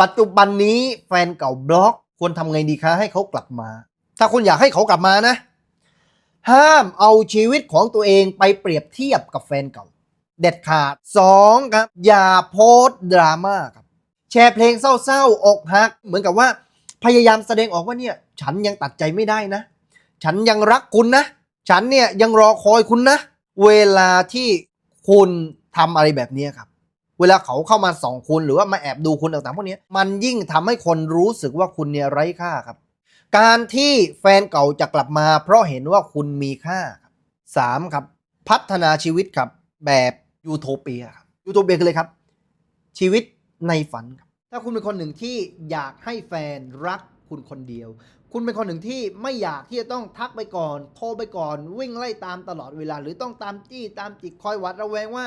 ปัจจุบันนี้แฟนเก่าบล็อกควรทำไงดีคะให้เขากลับมา ถ้าคุณอยากให้เขากลับมานะ ห้ามเอาชีวิตของตัวเองไปเปรียบเทียบกับแฟนเก่า เด็ดขาดสองครับ อย่าโพสดราม่าครับ แชร์เพลงเศร้าๆ อกหัก เหมือนกับว่า พยายามแสดงออกว่าเนี่ย ฉันยังตัดใจไม่ได้นะ ฉันยังรักคุณนะ ฉันเนี่ยยังรอคอยคุณนะ เวลาที่คุณทำอะไรแบบนี้ครับ เวลาเขาเข้ามาส่องคุณหรือว่ามาแอบดูคุณต่างๆพวกนี้มันยิ่งทำให้คนรู้สึกว่าคุณเนี่ยไร้ค่าครับ การที่แฟนเก่าจะกลับมา เพราะเห็นว่าคุณมีค่าครับสามครับ พัฒนาชีวิตครับ แบบยูโทเปียครับยูโทเปียคือเลยครับ ชีวิตในฝันครับถ้าคุณเป็นคนหนึ่งที่อยากให้แฟนรักคุณคนเดียว คุณเป็นคนหนึ่งที่ไม่อยากที่จะต้องทักไปก่อน โทรไปก่อน วิ่งไล่ตามตลอดเวลา หรือต้องตามจี้ตามจิกคอยหวัดระแวงว่า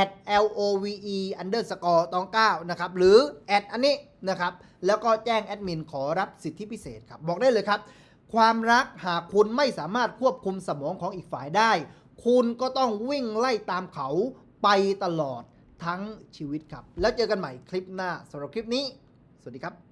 at love underscore ตอง9นะครับหรือแอดอันนี้นะครับแล้วก็แจ้งแอดมินขอรับสิทธิพิเศษครับบอกได้เลยครับ ความรักหากคุณไม่สามารถควบคุมสมองของอีกฝ่ายได้ คุณก็ต้องวิ่งไล่ตามเขาไปตลอดทั้งชีวิตครับ แล้วเจอกันใหม่คลิปหน้าสำหรับคลิปนี้ สวัสดีครับ